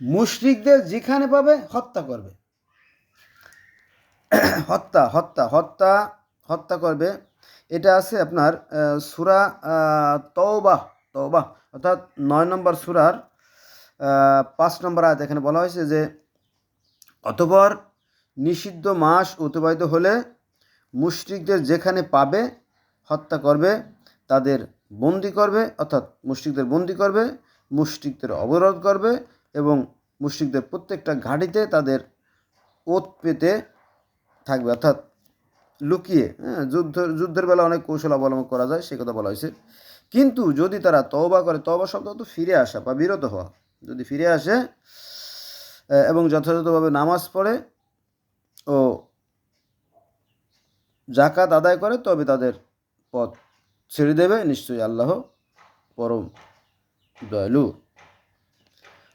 মুশরিকদের যেখানে পাবে হত্যা করবে। হত্যা হত্যা হত্যা হত্যা করবে। এটা আছে আপনার সুরা আহ, তওবাহ তওবাহ অর্থাৎ নয় নম্বর সুরার পাঁচ নম্বর আয়াত এখানে বলা হয়েছে যে অতপর নিষিদ্ধ মাস অতিবাহিত হলে মুশরিকদের যেখানে পাবে হত্যা করবে তাদের বন্দি করবে অর্থাৎ মুশরিকদের বন্দি করবে মুশরিকদের অবরোধ করবে এবং মুশরিকদের প্রত্যেকটা ঘাঁটিতে তাদের ওত পেতে থাকবে। অর্থাৎ লুকিয়ে হ্যাঁ যুদ্ধ, যুদ্ধের বেলা অনেক কৌশল অবলম্বন করা যায়, সে কথা বলা হয়েছে। কিন্তু যদি তারা তওবা করে, তওবা শব্দ তো ফিরে আসা বা বিরত হওয়া। যদি ফিরে আসে এবং যথাযথভাবে নামাজ পড়ে ও জাকাত আদায় করে, তবে তাদের পথ ছেড়ে দেবে। নিশ্চয়ই আল্লাহ পরম দয়ালু।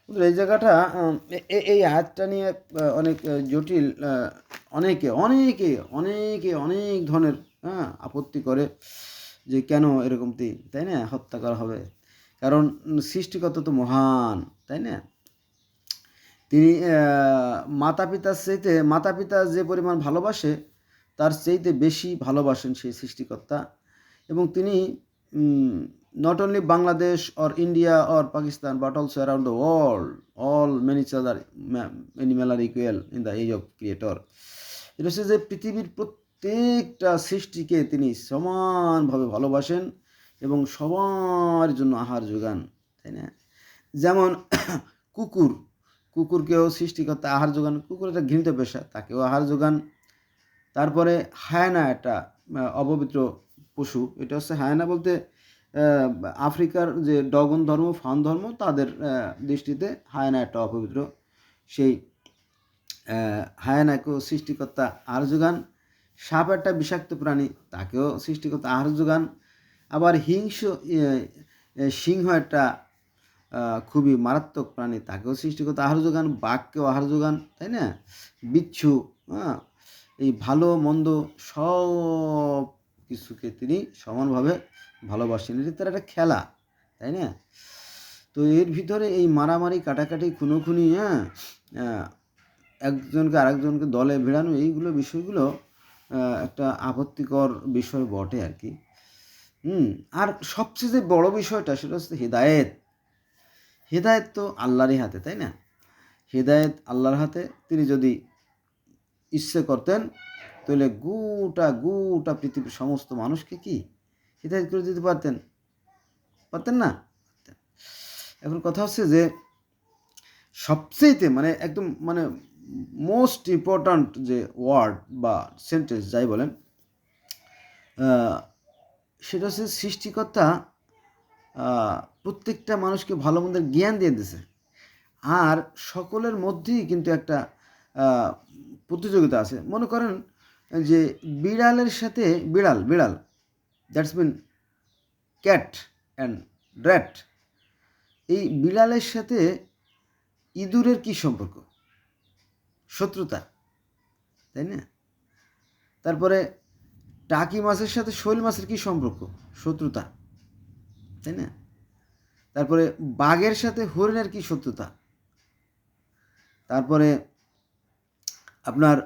এই জায়গাটা এই হাতটা নিয়ে অনেক জটিল অনেকে অনেকে অনেকে অনেক ধরনের হ্যাঁ আপত্তি করে যে কেন এরকমটি তাই না? হত্যা করা হবে। কারণ সৃষ্টিকর্তা তো মহান, তাই না? তিনি মাতা পিতার চাইতে মাতা পিতা যে পরিমাণ ভালোবাসে, তার চাইতে বেশি ভালোবাসেন সেই সৃষ্টিকর্তা। এবং তিনি not only Bangladesh or India or Pakistan but also around the world all many other animal are equal in the age of creator এটা হচ্ছে যে পৃথিবীর প্রত্যেকটা সৃষ্টিকে তিনি সমানভাবে ভালোবাসেন এবং সবার জন্য আহার যোগান, তাই না? যেমন কুকুর, কুকুরকেও সৃষ্টিকর্তা আহার যোগান, কুকুর একটা ঘৃণিত পেশা, তাকেও আহার যোগান। তারপরে হায়না একটা অপবিত্র পশু, এটা হচ্ছে হায়না বলতে আফ্রিকার যে ডগন ধর্ম, ফান ধর্ম, তাদের দৃষ্টিতে হায়না একটা অপবিত্র সেই হায়ানাকেও সৃষ্টিকর্তা আহার যোগান সাপ একটা বিষাক্ত প্রাণী, তাকেও সৃষ্টিকর্তা আহার যোগান আবার হিংস সিংহ একটা খুবই মারাত্মক প্রাণী, তাকেও সৃষ্টিকর্তা আহার যোগান বাঘকেও আহার যোগান তাই না? বিচ্ছু হ্যাঁ? এই ভালো, মন্দ, সব কিছুকে তিনি সমানভাবে ভালোবাসেন। এটা তার একটা খেলা, তাই না? তো এর ভিতরে এই মারামারি, কাটাকাটি, খুনোখুনি হ্যাঁ একজনকে আরেকজনকে দলে ভিড়ানো, এইগুলো বিষয়গুলো একটা আপত্তিকর বিষয় বটে আর কি। হুম, আর সবচেয়ে যে বড় বিষয়টা সেটা হচ্ছে হেদায়েত। হেদায়েত তো আল্লাহরই হাতে, তাই না? হেদায়েত আল্লাহর হাতে। তিনি যদি ইচ্ছে করতেন তাহলে গোটা গোটা পৃথিবীর সমস্ত মানুষকে কি হেদায়েত করে দিতে পারতেন? পারতেন না? এখন কথা হচ্ছে যে সবচেয়েতে মানে একদম মানে মোস্ট ইম্পর্ট্যান্ট যে ওয়ার্ড বা সেন্টেন্স যাই বলেন সেটা হচ্ছে সৃষ্টিকর্তা প্রত্যেকটা মানুষকে ভালো মন্দের জ্ঞান দিয়ে দিয়েছে। আর সকলের মধ্যেই কিন্তু একটা প্রতিযোগিতা আছে। মনে করেন যে বিড়ালের সাথে, বিড়াল বিড়াল that's mean cat and rat এই বিড়ালের সাথে ইঁদুরের কি সম্পর্ক? শত্রুতা, তাই না? তারপরে টাকি মাছের সাথে শৈল মাছের কি সম্পর্ক? শত্রুতা, তাই না? তারপরে বাঘের সাথে হরিণের কি শত্রুতা? তারপরে আপনার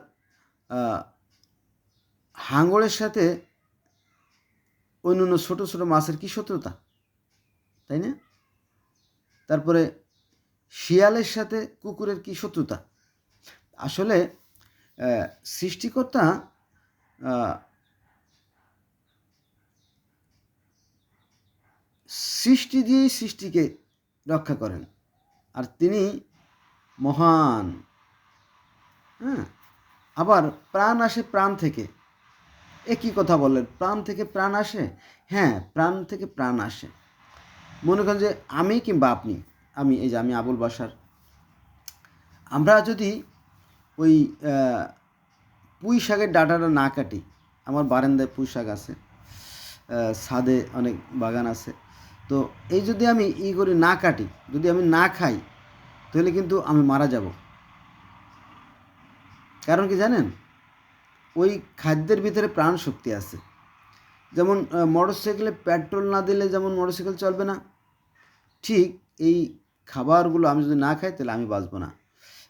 আহ, হাঙরের সাথে অন্য অন্য ছোটো ছোটো মাছের কি শত্রুতা? তাই না? তারপরে শিয়ালের সাথে কুকুরের কি শত্রুতা? আসলে সৃষ্টিকর্তা সৃষ্টি দিয়েই সৃষ্টিকে রক্ষা করেন। আর তিনি মহান। হ্যাঁ? আবার প্রাণ আসে প্রাণ থেকে। একই কথা বলেন প্রাণ থেকে প্রাণ আসে? হ্যাঁ প্রাণ থেকে প্রাণ আসে। মনে করেন যে আমি কিংবা আপনি, আমি এই যে আমি আবুল বাসার আমরা যদি ওই পুঁই শাকের ডাটাটা না কাটি, আমার বারান্দায় পুঁই শাক আছে ছাদে অনেক বাগান আছে, তো এই যদি আমি ই করি না কাটি, যদি আমি না খাই, তাহলে কিন্তু আমি মারা যাব। কারণ কি জানেন? ওই খাদ্যের ভিতরে প্রাণ শক্তি আছে। যেমন মোটর সাইকেলে পেট্রোল না দিলে যেমন মোটর সাইকেল চলবে না, ঠিক এই খাবারগুলো আমি যদি না খাই, তাহলে আমি বাঁচবো না।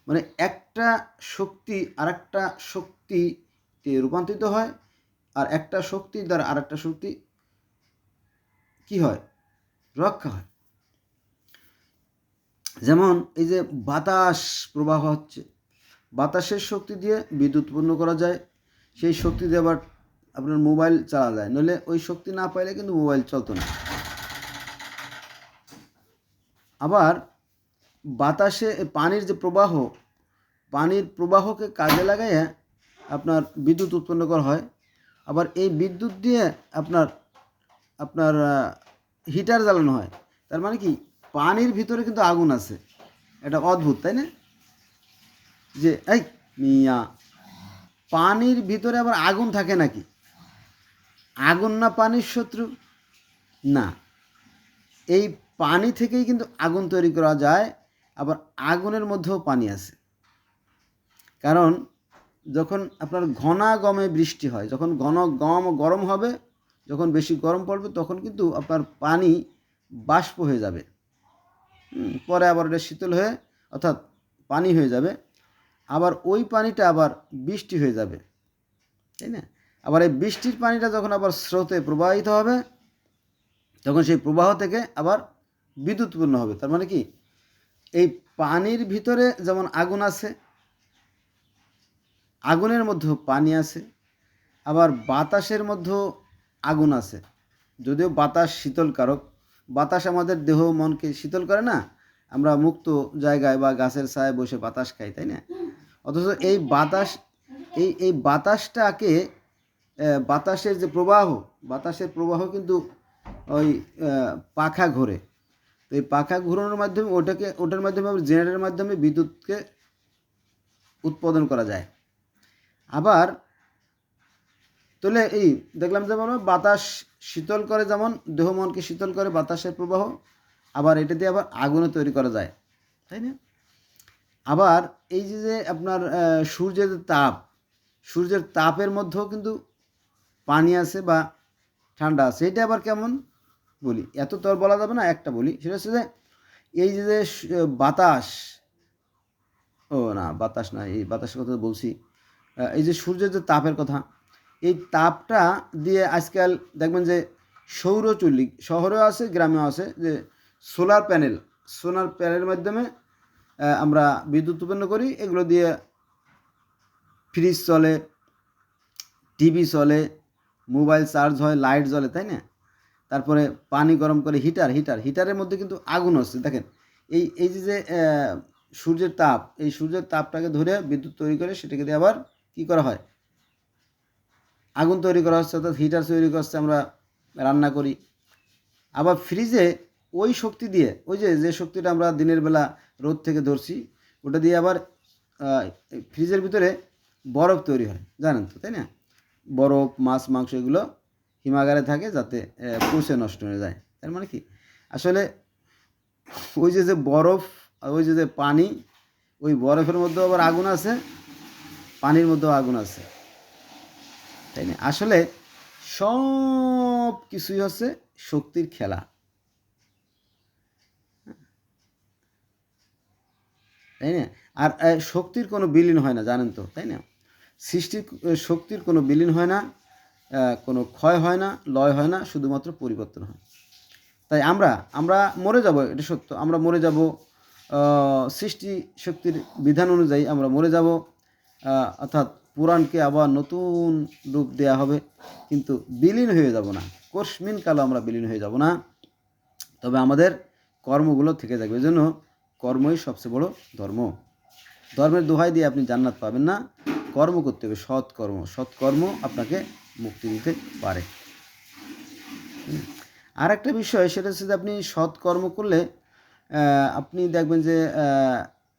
মানে একটা শক্তি আর একটা শক্তিতে রূপান্তরিত হয়, আর একটা শক্তি দ্বারা আরেকটা শক্তি কি হয়? রক্ষা হয়। যেমন, এই যে বাতাস প্রবাহ হচ্ছে, বাতাসের শক্তি দিয়ে বিদ্যুৎ উৎপন্ন করা যায় সেই শক্তি দিয়ে আবার আপনার মোবাইল চালা যায় নইলে ওই শক্তি না পাইলে কিন্তু মোবাইল চলতো না। আবার বাতাসে পানির যে প্রবাহ, পানির প্রবাহকে কাজে লাগাইয়া আপনার বিদ্যুৎ উৎপন্ন করা হয়। আবার এই বিদ্যুৎ দিয়ে আপনার আপনার হিটার জ্বালানো হয়। তার মানে কি? পানির ভিতরে কিন্তু আগুন আছে। এটা অদ্ভুত, তাই না? যে, এই মিয়া পানির ভিতরে আবার আগুন থাকে নাকি? আগুন না পানির শত্রু? না। এই পানি থেকেই কিন্তু আগুন তৈরি করা যায়, আবার আগুনের মধ্যেও পানি আছে। কারণ যখন আপনার ঘনাগমে বৃষ্টি হয়, যখন ঘন গম গরম হবে, যখন বেশি গরম পড়বে, তখন কিন্তু আপনার পানি বাষ্প হয়ে যাবে। পরে আবার ওটা শীতল হয়ে, অর্থাৎ পানি হয়ে যাবে। আবার ওই পানিটা আবার বৃষ্টি হয়ে যাবে, তাই না? আবার এই বৃষ্টির পানিটা যখন আবার স্রোতে প্রবাহিত হবে, তখন সেই প্রবাহ থেকে আবার বিদ্যুৎ উৎপন্ন হবে। তার মানে কি? এই পানির ভিতরে যেমন আগুন আছে, আগুনের মধ্যেও পানি আছে, আবার বাতাসের মধ্যেও আগুন আছে। যদিও বাতাস শীতলকারক, বাতাস আমাদের দেহ, মনকে শীতল করে না, আমরা মুক্ত জায়গায় বা গাছের ছায় বসে বাতাস খাই, তাই না? অথচ এই বাতাস, এই এই বাতাসটাকে বাতাসের যে প্রবাহ, বাতাসের প্রবাহ কিন্তু ওই পাখা ঘোরে। তো এই পাখা ঘোরানোর মাধ্যমে ওটাকে, ওটার মাধ্যমে আবার জেনারেটের মাধ্যমে বিদ্যুৎকে উৎপাদন করা যায়। আবার, তাহলে এই দেখলাম যে আমরা বাতাস শীতল করে যেমন দেহ মনকে শীতল করে বাতাসের প্রবাহ, আবার এটা দিয়ে আবার আগুনও তৈরি করা যায়। তাই না? আবার এই যে যে আপনার সূর্যের তাপ, সূর্যের তাপের মধ্যেও কিন্তু পানি আছে বা ঠান্ডা আছে। এটা আবার কেমন বলি? এত তো আর বলা যাবে না, একটা বলি। সেটা হচ্ছে যে, এই যে যে বাতাস, ও না, বাতাস না, এই বাতাসের কথা বলছি। এই যে সূর্যের যে তাপের কথা, এই তাপটা দিয়ে আজকাল দেখবেন যে সৌরচুল্লি, শহরেও আছে, গ্রামেও আছে, যে সোলার প্যানেল, সোলার প্যানেলের মাধ্যমে আমরা বিদ্যুৎ উৎপন্ন করি, এগুলো দিয়ে ফ্রিজ চলে টিভি চলে মোবাইল চার্জ হয় লাইট জ্বলে, তাই না? তারপরে পানি গরম করে হিটার হিটার হিটারের মধ্যে কিন্তু আগুন হচ্ছে দেখেন, এই এই যে যে সূর্যের তাপ, এই সূর্যের তাপটাকে ধরে বিদ্যুৎ তৈরি করে সেটাকে দিয়ে আবার কি করা হয়? আগুন তৈরি করা হচ্ছে, অর্থাৎ হিটার তৈরি করছে, আমরা রান্না করি। আবার ফ্রিজে ওই শক্তি দিয়ে, ওই যে যে শক্তিটা আমরা দিনের বেলা রোদ থেকে ধরছি, ওটা দিয়ে আবার ফ্রিজের ভিতরে বরফ তৈরি হয়। জানেন তো, তাই না? বরফ, মাছ, মাংস এগুলো হিমাগারে থাকে যাতে পচে নষ্ট হয়ে যায়। তার মানে কি? আসলে ওই যে যে বরফ ওই যে যে পানি, ওই বরফের মধ্যেও আবার আগুন আছে, পানির মধ্যেও আগুন আছে। তাই না? আসলে সব কিছুই হচ্ছে শক্তির খেলা। তাই না? আর শক্তির কোনো বিলীন হয় না, জানেন তো, তাই না? সৃষ্টির শক্তির কোনো বিলীন হয় না কোনো ক্ষয় হয় না, লয় হয় না, শুধুমাত্র পরিবর্তন হয়। তাই আমরা আমরা মরে যাব, এটা সত্য, আমরা মরে যাব সৃষ্টি শক্তির বিধান অনুযায়ী আমরা মরে যাব অর্থাৎ পুরাণকে আবার নতুন রূপ দেয়া হবে, কিন্তু বিলীন হয়ে যাব না কোর্সমিন কালো আমরা বিলীন হয়ে যাব না, তবে আমাদের কর্মগুলো থেকে যাবে। জন্য কর্মই সবচেয়ে বড় ধর্ম। ধর্মের দোহাই দিয়ে আপনি জান্নাত পাবেন না। কর্ম করতে হবে সৎ কর্ম সৎ কর্ম আপনাকে মুক্তি দিতে পারে। আর একটা বিষয়, সেটা হচ্ছে যে আপনি সৎ কর্ম করলে আপনি দেখবেন যে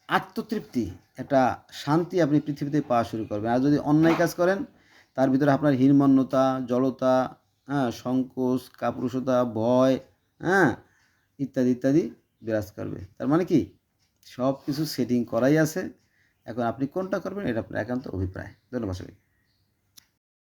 আত্মতৃপ্তি, একটা শান্তি আপনি পৃথিবীতে পাওয়া শুরু করবেন। আর যদি অন্যায় কাজ করেন, তার ভিতরে আপনার হীনমন্যতা, জড়তা হ্যাঁ সংকোচ, কাপুরুষতা, ভয় হ্যাঁ ইত্যাদি ইত্যাদি বিরাজ করবে। তার মানে কি? সব কিছু সেটিং করাই আছে। এখন আপনি কোনটা করবেন, এটা আপনার একান্ত অভিপ্রায়। ধন্যবাদ সবাই